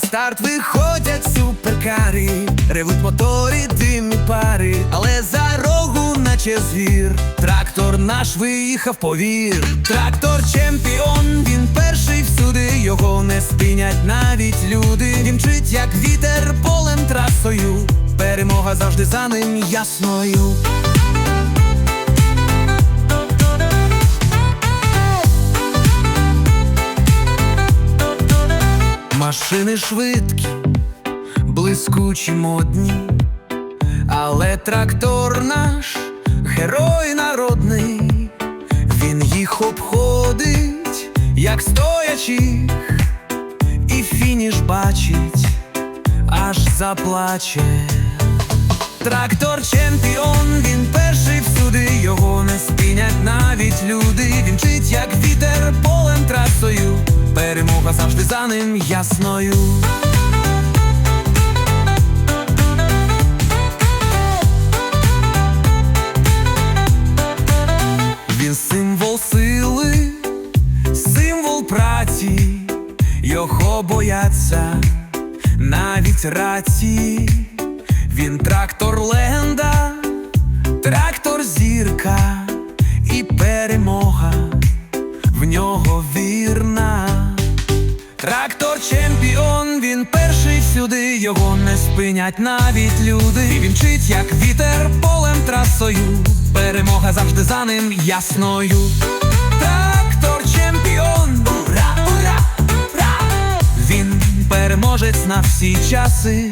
старт виходять суперкари, ревуть мотори, димні пари, але за рогу, наче звір, трактор наш виїхав повір. Трактор чемпіон, він перший всюди, його не спинять навіть люди. Він мчить, як вітер полем трасою, перемога завжди за ним ясною. Машини швидкі, блискучі модні, але трактор наш герой народний, він їх обходить, як стоячих, і фініш бачить, аж заплаче. Трактор чемпіон, він перший завжди за ним ясною. Він символ сили, символ праці, його бояться навіть раці. Він трактор легенда, трактор зірка і перемога в нього вірна. Трактор чемпіон, він перший всюди, його не спинять навіть люди. І він мчить, як вітер полем трасою, перемога завжди за ним ясною. Трактор чемпіон, ура, ура, ура! Він переможець на всі часи.